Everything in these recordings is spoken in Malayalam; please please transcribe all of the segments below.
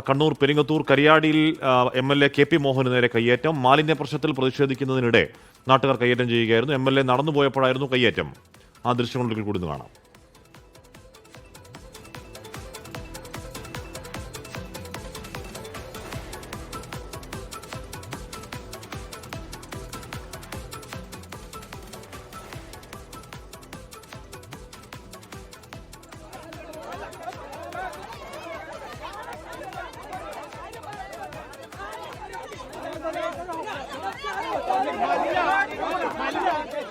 Kannur Peringathur കരിയാടിയിൽ M L A K P Mohan നേരെ കയ്യേറ്റം. മാലിന്യ പ്രശ്നത്തിൽ പ്രതിഷേധിക്കുന്നതിനിടെ നാട്ടുകാർ കയ്യേറ്റം ചെയ്യുകയായിരുന്നു. എം എൽ എ നടന്നുപോയപ്പോഴായിരുന്നു കയ്യേറ്റം. ആ ദൃശ്യങ്ങളിൽ കൂടി കാണാം.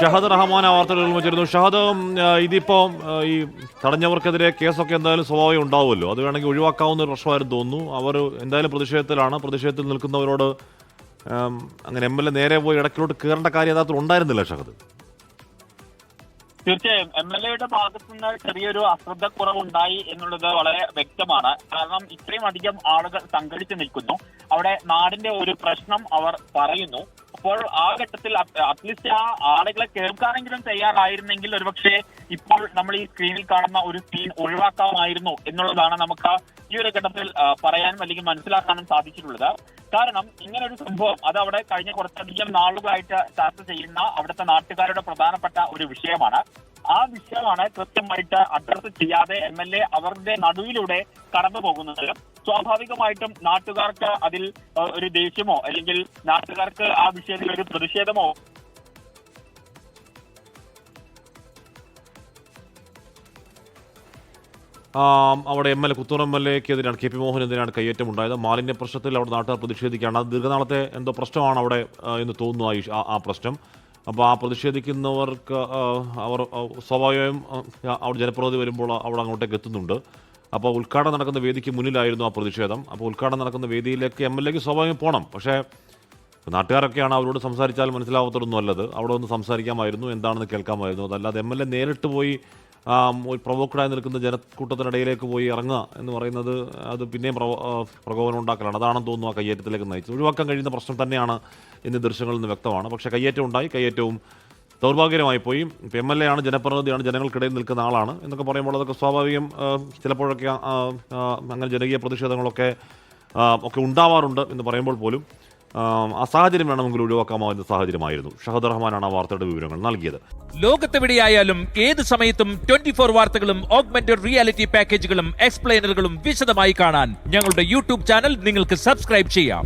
ഷഹദ് റഹ്മാൻ ആ വാർത്തകൾ നിർമ്മിച്ചിരുന്നു ഷഹദ് ഇതിപ്പോ ഈ തടഞ്ഞവർക്കെതിരെ കേസൊക്കെ എന്തായാലും സ്വാഭാവികം ഉണ്ടാവുമല്ലോ. അത് വേണമെങ്കിൽ ഒഴിവാക്കാവുന്ന ഒരു പ്രശ്നമായിരുന്നു തോന്നുന്നു. അവർ എന്തായാലും പ്രതിഷേധത്തിലാണ്. പ്രതിഷേധത്തിൽ നിൽക്കുന്നവരോട് അങ്ങനെ എം എൽ എ നേരെ പോയി ഇടയ്ക്കിലോട്ട് കയറേണ്ട കാര്യം യഥാർത്ഥത്തിൽ ഉണ്ടായിരുന്നില്ല ഷഹദ്. തീർച്ചയായും. എം എൽ എയുടെ ഭാഗത്തു നിന്ന് ചെറിയൊരു അശ്രദ്ധ കുറവുണ്ടായി എന്നുള്ളത് വളരെ വ്യക്തമാണ്. കാരണം ഇത്രയും അധികം ആളുകൾ സംഘടിച്ചു നിൽക്കുന്നു. അവിടെ നാടിന്റെ ഒരു പ്രശ്നം അവർ പറയുന്നു. അപ്പോൾ ആ ഘട്ടത്തിൽ അറ്റ്ലീസ്റ്റ് ആ ആളുകളെ കേൾക്കാനെങ്കിലും തയ്യാറായിരുന്നെങ്കിൽ ഒരുപക്ഷെ ഇപ്പോൾ നമ്മൾ ഈ സ്ക്രീനിൽ കാണുന്ന ഒരു സീൻ ഒഴിവാക്കാമായിരുന്നു എന്നുള്ളതാണ് നമുക്ക് ഈ ഒരു ഘട്ടത്തിൽ പറയാനും അല്ലെങ്കിൽ മനസ്സിലാക്കാനും സാധിച്ചിട്ടുള്ളത്. കാരണം ഇങ്ങനെ ഒരു സംഭവം അത് അവിടെ കഴിഞ്ഞ കുറച്ചധികം നാളുകളായിട്ട് ചർച്ച ചെയ്യുന്ന അവിടുത്തെ നാട്ടുകാരുടെ പ്രധാനപ്പെട്ട ഒരു വിഷയമാണ്. ആ വിഷയമാണ് കൃത്യമായിട്ട് അഡ്രസ് ചെയ്യാതെ എം എൽ എ അവരുടെ നടുവിലൂടെ കടന്നു പോകുന്നത് സ്വാഭാവികമായിട്ടും നാട്ടുകാർക്ക് അതിൽ ഒരു ദേഷ്യമോ അല്ലെങ്കിൽ നാട്ടുകാർക്ക് ആ വിഷയത്തിൽ ഒരു പ്രതിഷേധമോ അവിടെ M L A Kuthur M L എക്കെതിരാണ് K P Mohan എതിരാണ് കയ്യേറ്റം ഉണ്ടായത് മാലിന്യ പ്രശ്നത്തിൽ അവിടെ നാട്ടുകാർ പ്രതിഷേധിക്കുകയാണ്. അത് ദീർഘനാളത്തെ എന്തോ പ്രശ്നമാണ് അവിടെ എന്ന് തോന്നുന്നു ആ ആ- പ്രശ്നം. അപ്പോൾ ആ പ്രതിഷേധിക്കുന്നവർക്ക് അവർ സ്വാഭാവികമായും അവിടെ ജനപ്രതിനിധി വരുമ്പോൾ അവിടെ അങ്ങോട്ടേക്ക് എത്തുന്നുണ്ട്. അപ്പോൾ ഉദ്ഘാടനം നടക്കുന്ന വേദിക്ക് മുന്നിലായിരുന്നു ആ പ്രതിഷേധം. അപ്പോൾ ഉദ്ഘാടനം നടക്കുന്ന വേദിയിലേക്ക് എം എൽ എക്ക് സ്വാഭാവികം പോകണം പക്ഷേ നാട്ടുകാരൊക്കെയാണ് അവരോട് സംസാരിച്ചാൽ മനസ്സിലാവാത്തതൊന്നും അല്ലത് അവിടെ ഒന്ന് സംസാരിക്കാമായിരുന്നു എന്താണെന്ന് കേൾക്കാമായിരുന്നു. അതല്ലാതെ എം എൽ എ നേരിട്ട് പോയി പ്രൊവോക്കഡായി നിൽക്കുന്ന ജനക്കൂട്ടത്തിനിടയിലേക്ക് പോയി ഇറങ്ങുക എന്ന് പറയുന്നത് അത് പിന്നെയും പ്രകോപനം ഉണ്ടാക്കലാണ്. അതാണെന്ന് തോന്നുന്നു ആ കയ്യേറ്റത്തിലേക്ക് നയിച്ചത്. ഒഴിവാക്കാൻ കഴിയുന്ന പ്രശ്നം തന്നെയാണ് എന്നീ ദൃശ്യങ്ങളിൽ നിന്ന് വ്യക്തമാണ്. പക്ഷേ കയ്യേറ്റം ഉണ്ടായി. കയ്യേറ്റവും ദൗർഭാഗ്യമായി പോയി. ഇപ്പം എം എൽ എ ആണ് ജനപ്രതിനിധിയാണ് ജനങ്ങൾക്കിടയിൽ നിൽക്കുന്ന ആളാണ് എന്നൊക്കെ പറയുമ്പോൾ അതൊക്കെ സ്വാഭാവികം ചിലപ്പോഴൊക്കെ അങ്ങനെ ജനകീയ പ്രതിഷേധങ്ങളൊക്കെ ഒക്കെ ഉണ്ടാവാറുണ്ട് എന്ന് പറയുമ്പോൾ പോലും ആ സാഹചര്യം വേണമെങ്കിൽ ഒഴിവാക്കാമാവുന്ന സാഹചര്യമായിരുന്നു. ഷഹദ് റഹ്മാനാണ് ആ വാർത്തയുടെ വിവരങ്ങൾ നൽകിയത്. ലോകത്തെവിടെയായാലും ഏത് സമയത്തും ട്വന്റി ഫോർ വാർത്തകളും ഓഗ്മെന്റഡ് റിയാലിറ്റി പാക്കേജുകളും എക്സ്പ്ലെയിനറുകളും വിശദമായി കാണാൻ ഞങ്ങളുടെ യൂട്യൂബ് ചാനൽ നിങ്ങൾക്ക് സബ്സ്ക്രൈബ് ചെയ്യാം.